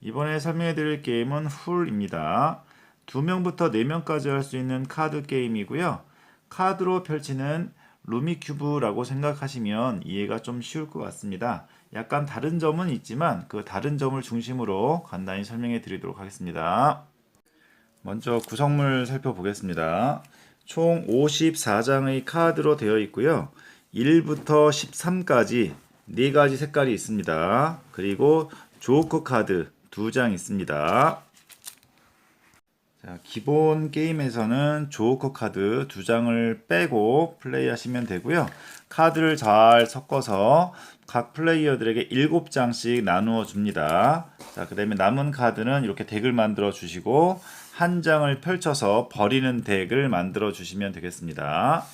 이번에 설명해 드릴 게임은 훌입니다. 2명부터 4명까지 할 수 있는 카드 게임이고요. 카드로 펼치는 루미큐브라고 생각하시면 이해가 좀 쉬울 것 같습니다. 약간 다른 점은 있지만 그 다른 점을 중심으로 간단히 설명해 드리도록 하겠습니다. 먼저 구성물 살펴보겠습니다. 총 54장의 카드로 되어 있고요. 1부터 13까지 4가지 색깔이 있습니다. 그리고 조커 카드 2장 있습니다. 자, 기본 게임에서는 조커 카드 2장을 빼고 플레이하시면 되고요. 카드를 잘 섞어서 각 플레이어들에게 7장씩 나누어 줍니다. 자, 그 다음에 남은 카드는 이렇게 덱을 만들어 주시고 한 장을 펼쳐서 버리는 덱을 만들어 주시면 되겠습니다.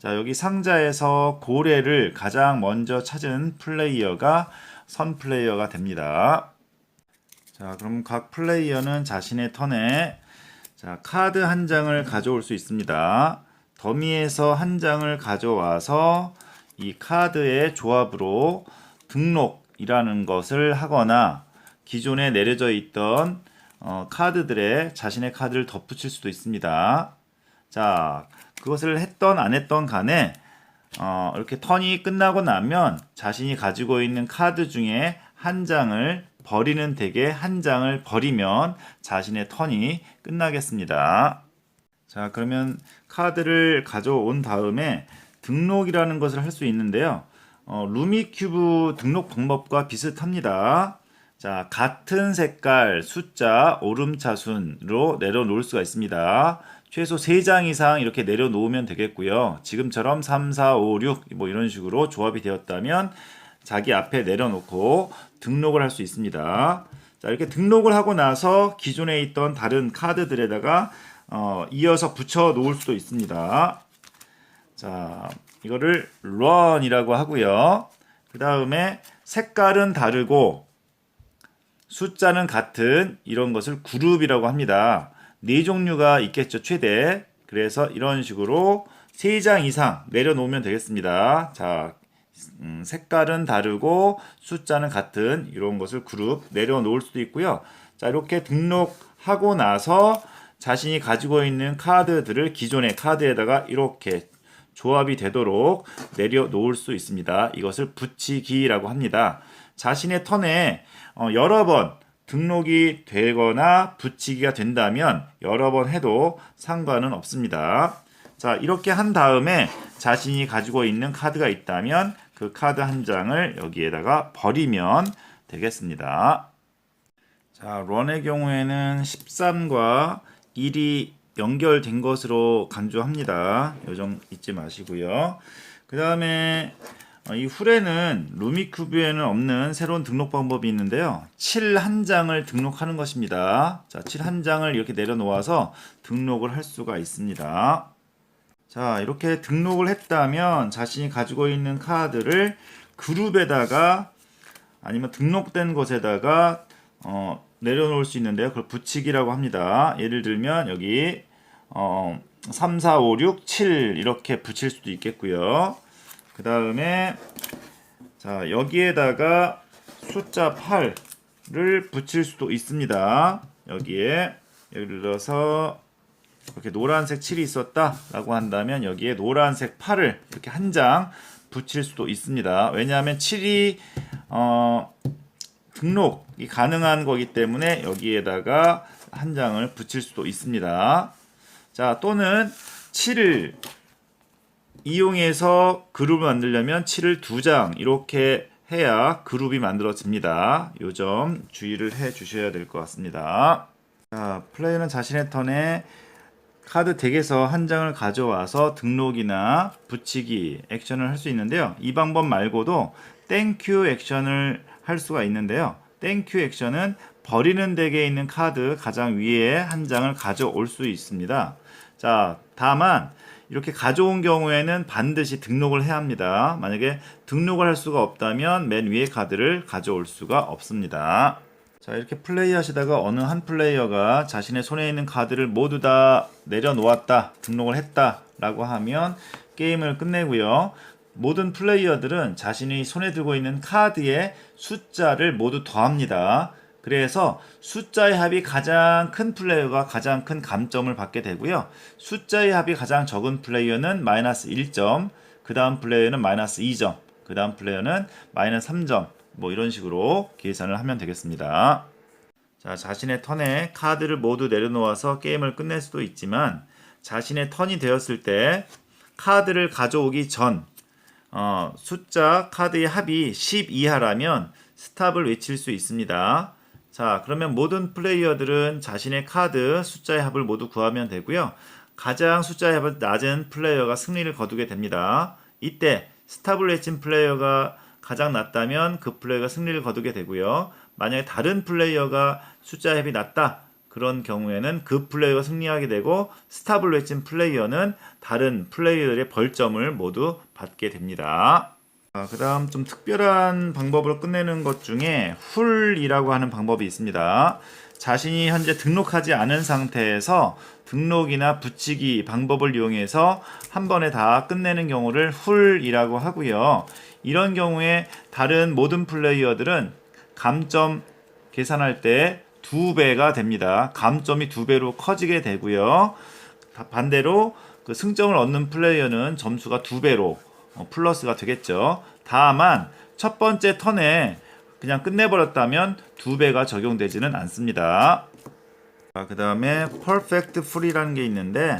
자, 여기 상자에서 고래를 가장 먼저 찾은 플레이어가 선 플레이어가 됩니다. 자, 그럼 각 플레이어는 자신의 턴에 자, 카드 한 장을 가져올 수 있습니다. 더미에서 한 장을 가져와서 이 카드의 조합으로 등록이라는 것을 하거나 기존에 내려져 있던 어, 카드들에 자신의 카드를 덧붙일 수도 있습니다. 자, 그것을 했던 안 했던 간에 어, 이렇게 턴이 끝나고 나면 자신이 가지고 있는 카드 중에 한 장을 버리는 덱에 한 장을 버리면 자신의 턴이 끝나겠습니다. 자, 그러면 카드를 가져온 다음에 등록이라는 것을 할 수 있는데요. 어, 루미큐브 등록 방법과 비슷합니다. 자, 같은 색깔, 숫자, 오름차순으로 내려놓을 수가 있습니다. 최소 3장 이상 이렇게 내려놓으면 되겠고요. 지금처럼 3, 4, 5, 6, 뭐 이런 식으로 조합이 되었다면 자기 앞에 내려놓고 등록을 할 수 있습니다. 자, 이렇게 등록을 하고 나서 기존에 있던 다른 카드들에다가 어, 이어서 붙여 놓을 수도 있습니다. 자, 이거를 run이라고 하고요. 그 다음에 색깔은 다르고 숫자는 같은 이런 것을 그룹이라고 합니다. 네 종류가 있겠죠, 최대. 그래서 이런 식으로 세 장 이상 내려놓으면 되겠습니다. 자, 음, 색깔은 다르고 숫자는 같은 이런 것을 그룹 내려놓을 수도 있고요. 자, 이렇게 등록하고 나서 자신이 가지고 있는 카드들을 기존의 카드에다가 이렇게 조합이 되도록 내려놓을 수 있습니다. 이것을 붙이기라고 합니다. 자신의 턴에 어, 여러 번 등록이 되거나 붙이기가 된다면 여러 번 해도 상관은 없습니다. 자, 이렇게 한 다음에 자신이 가지고 있는 카드가 있다면 그 카드 한 장을 여기에다가 버리면 되겠습니다. 자, 런의 경우에는 13과 1이 연결된 것으로 간주합니다. 요점 잊지 마시고요. 그 다음에 어, 이 훌에는 루미큐브에는 없는 새로운 등록 방법이 있는데요. 7 한 장을 등록하는 것입니다. 자, 7 한 장을 이렇게 내려놓아서 등록을 할 수가 있습니다. 자, 이렇게 등록을 했다면 자신이 가지고 있는 카드를 그룹에다가 아니면 등록된 곳에다가 어, 내려놓을 수 있는데요. 그걸 붙이기라고 합니다. 예를 들면 여기 어, 3, 4, 5, 6, 7 이렇게 붙일 수도 있겠고요. 그 다음에 자 여기에다가 숫자 8을 붙일 수도 있습니다. 여기에 예를 들어서 이렇게 노란색 7이 있었다라고 한다면 여기에 노란색 8을 이렇게 한 장 붙일 수도 있습니다. 왜냐하면 7이 어, 등록이 가능한 거기 때문에 여기에다가 한 장을 붙일 수도 있습니다. 자 또는 7을 이용해서 그룹을 만들려면 7을 두 장 이렇게 해야 그룹이 만들어집니다. 요 점 주의를 해 주셔야 될 것 같습니다. 자, 플레이어는 자신의 턴에 카드 덱에서 한 장을 가져와서 등록이나 붙이기 액션을 할 수 있는데요. 이 방법 말고도 땡큐 액션을 할 수가 있는데요. 땡큐 액션은 버리는 덱에 있는 카드 가장 위에 한 장을 가져올 수 있습니다. 자, 다만 이렇게 가져온 경우에는 반드시 등록을 해야 합니다. 만약에 등록을 할 수가 없다면 맨 위에 카드를 가져올 수가 없습니다. 자, 이렇게 플레이 하시다가 어느 한 플레이어가 자신의 손에 있는 카드를 모두 다 내려놓았다, 등록을 했다 라고 하면 게임을 끝내고요. 모든 플레이어들은 자신이 손에 들고 있는 카드의 숫자를 모두 더합니다. 그래서 숫자의 합이 가장 큰 플레이어가 가장 큰 감점을 받게 되고요. 숫자의 합이 가장 적은 플레이어는 마이너스 1점, 그 다음 플레이어는 마이너스 2점, 그 다음 플레이어는 마이너스 3점, 뭐 이런 식으로 계산을 하면 되겠습니다. 자, 자신의 턴에 카드를 모두 내려놓아서 게임을 끝낼 수도 있지만 자신의 턴이 되었을 때 카드를 가져오기 전 어, 숫자 카드의 합이 10 이하라면 스탑을 외칠 수 있습니다. 자, 그러면 모든 플레이어들은 자신의 카드 숫자의 합을 모두 구하면 되고요. 가장 숫자의 합이 낮은 플레이어가 승리를 거두게 됩니다. 이때 스탑을 외친 플레이어가 가장 낮다면 그 플레이어가 승리를 거두게 되고요. 만약에 다른 플레이어가 숫자의 합이 낮다. 그런 경우에는 그 플레이어가 승리하게 되고 스탑을 외친 플레이어는 다른 플레이어들의 벌점을 모두 받게 됩니다. 아, 그 다음 좀 특별한 방법으로 끝내는 것 중에 훌이라고 하는 방법이 있습니다. 자신이 현재 등록하지 않은 상태에서 등록이나 붙이기 방법을 이용해서 한 번에 다 끝내는 경우를 훌이라고 하고요. 이런 경우에 다른 모든 플레이어들은 감점 계산할 때 두 배가 됩니다. 감점이 두 배로 커지게 되고요. 다- 반대로 그 승점을 얻는 플레이어는 점수가 두 배로 어, 플러스가 되겠죠. 다만 첫 번째 턴에 그냥 끝내버렸다면 두 배가 적용되지는 않습니다. 그 다음에 perfect full이라는 게 있는데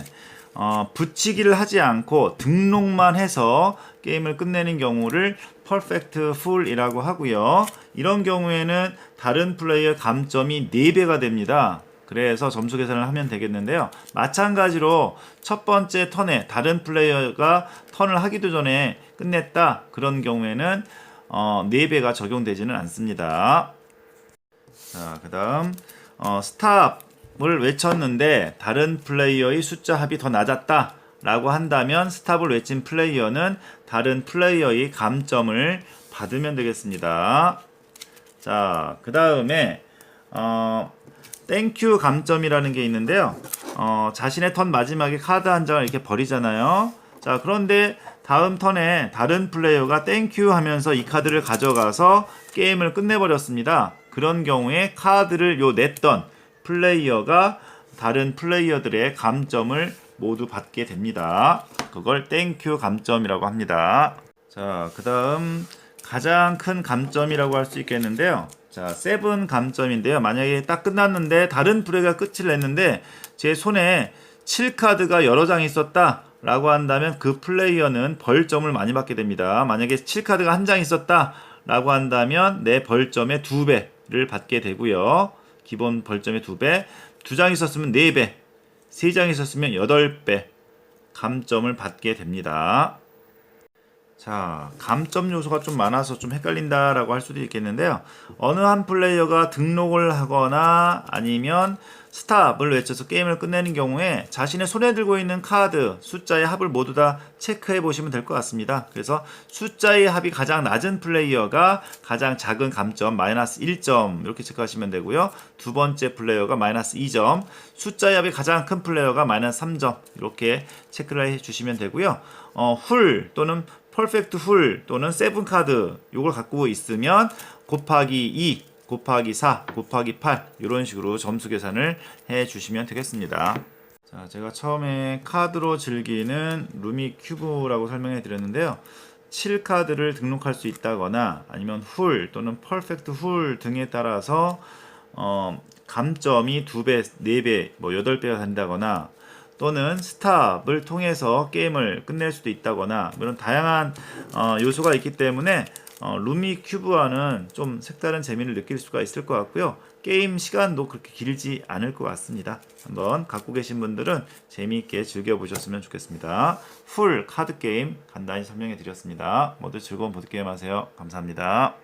어, 붙이기를 하지 않고 등록만 해서 게임을 끝내는 경우를 perfect full이라고 하고요. 이런 경우에는 다른 플레이어 감점이 4배가 됩니다. 그래서 점수 계산을 하면 되겠는데요. 마찬가지로 첫 번째 턴에 다른 플레이어가 턴을 하기도 전에 끝냈다. 그런 경우에는 어, 4배가 적용되지는 않습니다. 자, 그 다음, 어, 스탑 을 외쳤는데 다른 플레이어의 숫자 합이 더 낮았다. 라고 한다면 스탑을 외친 플레이어는 다른 플레이어의 감점을 받으면 되겠습니다. 자, 그 다음에, 어, 땡큐 감점이라는 게 있는데요. 어, 자신의 턴 마지막에 카드 한 장을 이렇게 버리잖아요. 자, 그런데 다음 턴에 다른 플레이어가 땡큐 하면서 이 카드를 가져가서 게임을 끝내버렸습니다. 그런 경우에 카드를 요 냈던 플레이어가 다른 플레이어들의 감점을 모두 받게 됩니다. 그걸 땡큐 감점이라고 합니다. 자, 그 다음 가장 큰 감점이라고 할 수 있겠는데요. 자, 세븐 감점인데요. 만약에 딱 끝났는데 다른 플레이가 끝을 냈는데 제 손에 7카드가 여러 장 있었다. 라고 한다면 그 플레이어는 벌점을 많이 받게 됩니다. 만약에 7카드가 한 장 있었다. 라고 한다면 내 벌점의 2배를 받게 되고요. 기본 벌점의 2배. 두장 있었으면 4배. 세장 있었으면 8배. 감점을 받게 됩니다. 자, 감점 요소가 좀 많아서 좀 헷갈린다라고 할 수도 있겠는데요. 어느 한 플레이어가 등록을 하거나 아니면 스탑을 외쳐서 게임을 끝내는 경우에 자신의 손에 들고 있는 카드 숫자의 합을 모두 다 체크해 보시면 될 것 같습니다. 그래서 숫자의 합이 가장 낮은 플레이어가 가장 작은 감점 마이너스 1점 이렇게 체크하시면 되고요. 두 번째 플레이어가 마이너스 2점, 숫자의 합이 가장 큰 플레이어가 마이너스 3점 이렇게 체크를 해 주시면 되고요. 어, 훌 또는 퍼펙트 훌 또는 세븐 카드 요걸 갖고 있으면 곱하기 2 곱하기 4 곱하기 8 이런 식으로 점수 계산을 해 주시면 되겠습니다. 자, 제가 처음에 카드로 즐기는 루미 큐브라고 설명해 드렸는데요. 7카드를 등록할 수 있다거나 아니면 훌 또는 퍼펙트 훌 등에 따라서 어, 감점이 2배, 4배, 뭐 8배가 된다거나 또는 스탑을 통해서 게임을 끝낼 수도 있다거나 이런 다양한 어, 요소가 있기 때문에 어, 루미 큐브와는 좀 색다른 재미를 느낄 수가 있을 것 같고요. 게임 시간도 그렇게 길지 않을 것 같습니다. 한번 갖고 계신 분들은 재미있게 즐겨보셨으면 좋겠습니다. 풀 카드 게임 간단히 설명해 드렸습니다. 모두 즐거운 보드게임 하세요. 감사합니다.